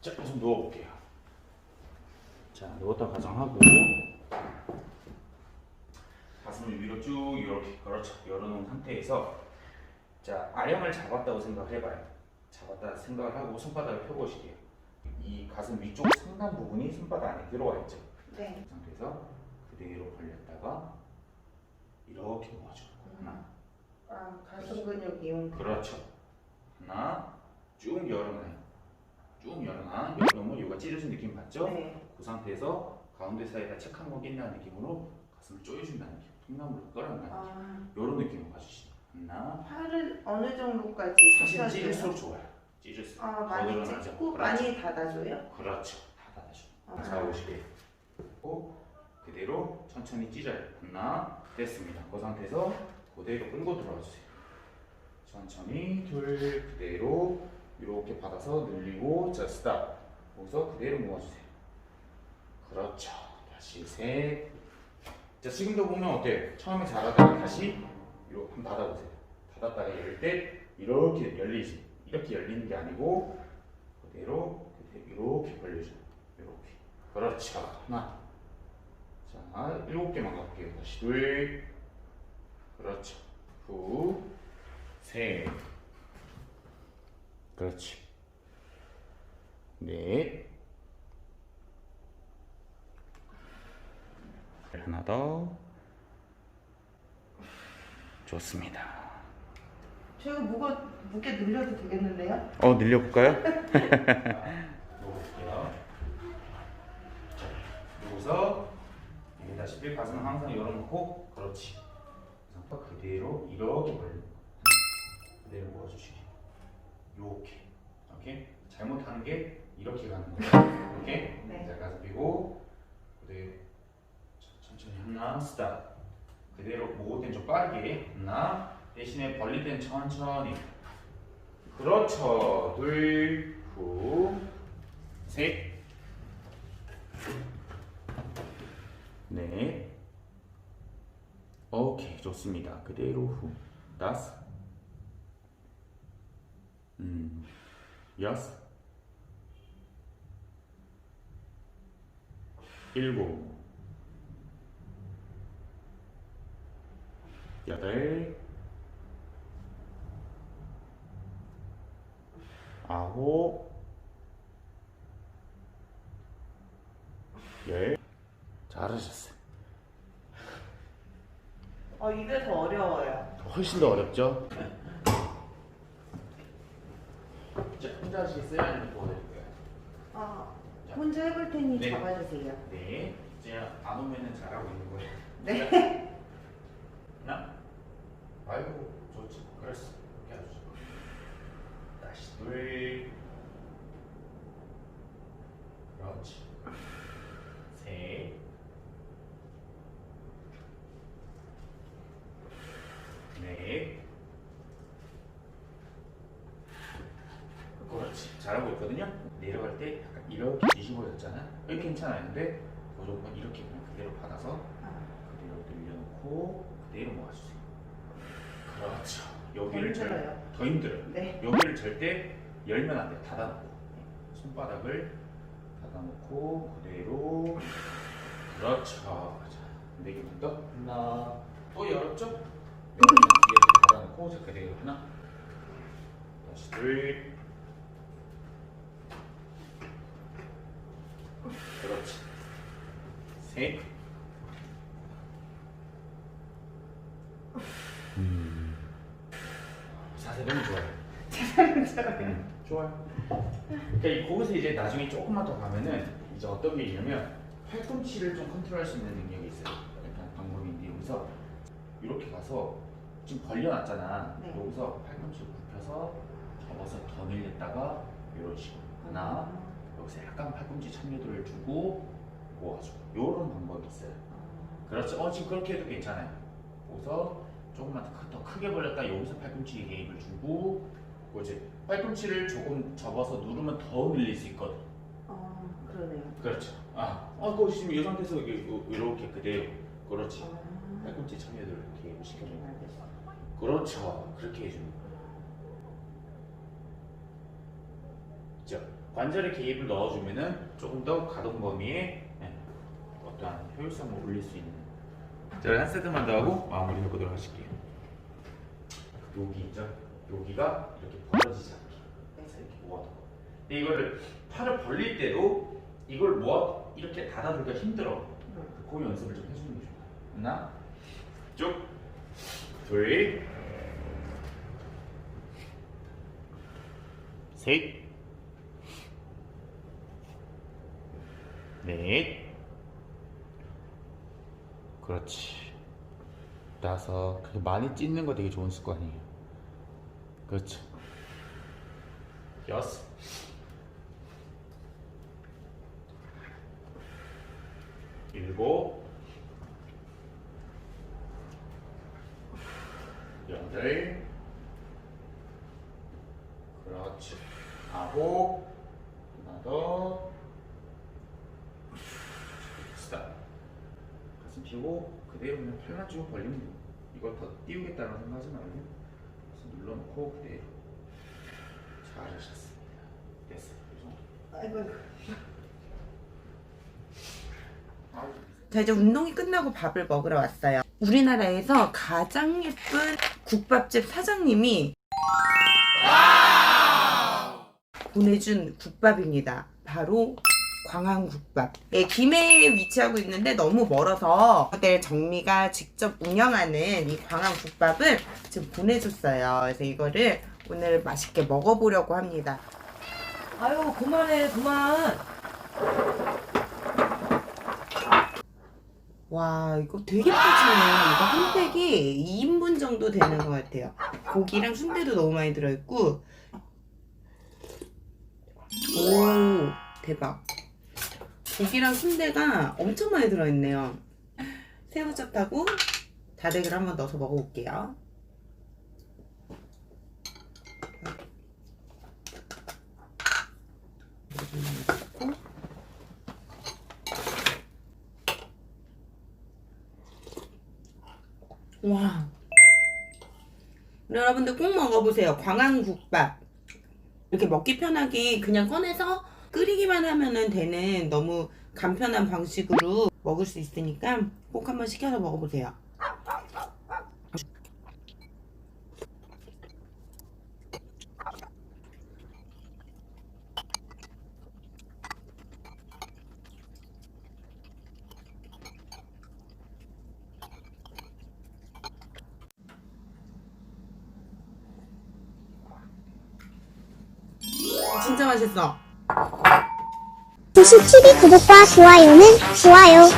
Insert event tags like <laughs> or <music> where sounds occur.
자, 우선 누워볼게요. 자, 누웠다 가정하고 가슴을 위로 쭉 이렇게 그렇죠. 열어놓은 상태에서 자, 아령을 잡았다고 생각을 해봐요. 잡았다 생각을 하고 손바닥을 펴보실게요. 이 가슴 위쪽 상단 부분이 손바닥 안에 들어와 있죠. 네. 이 상태에서 그대로 벌렸다가 이렇게 모아줘. 하나, 아, 가슴 근육 이용. 그렇죠. 하나, 쭉 열어놔요. 쭉 열어놔. 열어놓으면 요가 찢어진 느낌 받죠? 네. 그 상태에서 가운데 사이에다 책 한 권 낀다는 느낌으로 가슴을 조여준다는 느낌. 통나무를 느낌. 아, 요런 느낌으로 봐주시죠. 하나, 팔은 어느 정도까지 사실? 찢을수록 좋아요. 찢을수록. 아, 더 많이. 찢고 그렇죠. 많이 닫아줘요? 그렇죠. 다 닫아줘. 아. 자, 오시게. 고 그대로 천천히 찢어요. 하나, 됐습니다. 그 상태에서 그대로 끌고 들어와 주세요. 천천히 둘 그대로 이렇게 받아서 늘리고 자 스탑. 거기서 그대로 모아주세요. 그렇죠. 다시 셋. 자 지금도 보면 어때요? 처음에 잘하다가 다시 이렇게 한번 닫아보세요. 닫았다가 열 때 이렇게 열리지. 이렇게 열리는 게 아니고 그대로 그대로 이렇게 벌려줘. 이렇게. 그렇죠. 하나. 자 일곱 개만 가볼게요. 다시 둘. 그렇죠. 후. 셋. 그렇지. 넷. 하나 더. 좋습니다. 제가 무거, 무게 늘려도 되겠는데요? 어, 늘려볼까요? 놓을게요. <laughs> 자, 여기서 얘기다시피 가슴은 항상 열어놓고 그렇지. 상태 그대로 이렇게 벌리고 그대로 모아주시기. 요렇게. 오케이? 잘못하는 게 이렇게 가는 거예요. 오케이? 네. 자, 가슴 펴고 그대로 자, 천천히 하나 스탑. 그대로 모을 땐좀 빠르게 하나 대신에 벌릴 땐 천천히 그렇죠. 둘, 후, 셋, 넷. 오케이, 좋습니다. 그대로 후, 다섯, 음, 여섯, 일곱, 여덟, 아홉, 열. 잘하셨어요. 어, 이게 더 어려워요. 훨씬 더 어렵죠? 자, 혼자 하시겠어요? 아니면 도와드릴까요? 아, 혼자 해볼 테니 네. 잡아주세요. 네. 이제 안 오면은 잘하고 있는 거예요. 네. <laughs> 하나. 아이고, 좋지. 그랬어. 이렇게 하죠. 다시 둘. 그렇지. 셋. 넷. 그렇지. 잘하고 있거든요. 내려갈 때 약간 이렇게 뒤집어졌잖아. 여기 괜찮아요. 근데 무조건 이렇게 그냥 그대로 받아서 그대로 늘려놓고 그대로 모아주세요. 그렇죠. 여기를 절, 힘들어요. 더 힘들어요. 네. 여기를 절대 열면 안 돼. 닫아놓고 손바닥을 닫아놓고 그대로 그렇죠. 자, 네 개만 더 하나 또 열었죠? 여기 뒤에 닫아놓고 자 그대로 하나 다시 둘 그렇지 셋 음. 자세 너무 좋아요. 음, 좋아요. 그러니까 이 거기서 이제 나중에 조금만 더 가면은 이제 어떤 게 있냐면 팔꿈치를 좀 컨트롤할 수 있는 능력이 있어요. 약간 방법인데 여기서 이렇게 가서 지금 벌려놨잖아. 네. 여기서 팔꿈치를 굽혀서 접어서 더 늘렸다가 이런 식으로 하나 여기서 약간 팔꿈치 참여도를 주고 모아주고 이런 방법이 있어요. 그렇죠. 어 지금 그렇게 해도 괜찮아요. 여기서 조금만 더, 크게 벌렸다 여기서 팔꿈치에 개입을 주고 이제 팔꿈치를 조금 접어서 누르면 더 늘릴 수 있거든. 어, 그러네요. 그렇죠. 아, 어, 그거 지금 이 상태에서 이렇게, 이렇게 그대로 그렇지. 아, 팔꿈치 참여도를 개입을 시켜줘. 알겠어. 그렇죠. 그렇게 해주는 거예요. 그죠? 관절에 개입을 넣어주면은 조금 더 가동 범위에 네, 어떠한 효율성을 올릴 수 있는. 자, 한 세트만 더 하고 마무리 해보도록 하실게요. 여기 있죠? 여기가 이렇게 벌어지지 않게 해서 이렇게 모아둬. 근데 이거를 팔을 벌릴 때도 이걸 모아 이렇게 닫아주기가 힘들어. 그 연습을 좀 해주는 게 좋아. 하나, 쭉, 둘, 셋, 넷, 그렇지. 다섯. 그렇게 많이 찢는 거 되게 좋은 습관이에요. 그렇죠. 여섯. 일곱. 여덟. 그렇지. 아홉. 하나 더. 스탑. 펴고 그대로 그냥 팔만 쭉 벌리면 돼요. 이걸 더 띄우겠다는 생각하지 말고 눌러놓고 그대로 잘하셨습니다. 됐어요. 이 정도. 아이고. 자 이제 운동이 끝나고 밥을 먹으러 왔어요. 우리나라에서 가장 예쁜 국밥집 사장님이 보내준 국밥입니다. 바로 광안국밥. 예, 김해에 위치하고 있는데 너무 멀어서 호텔 정미가 직접 운영하는 이 광안국밥을 지금 보내줬어요. 그래서 이거를 오늘 맛있게 먹어보려고 합니다. 아유 그만해 그만 와 이거 되게 푸짐해요 이거 한 팩이 2인분 정도 되는 것 같아요 고기랑 순대도 너무 많이 들어있고 오 대박 고기랑 순대가 엄청 많이 들어있네요 새우젓하고 다대기를 한번 넣어서 먹어볼게요 와. 여러분들 꼭 먹어보세요. 광안국밥. 이렇게 먹기 편하게 그냥 꺼내서 끓이기만 하면 되는 너무 간편한 방식으로 먹을 수 있으니까 꼭 한번 시켜서 먹어보세요. 진짜 맛있어. 도시 TV 구독과 좋아요는 좋아요.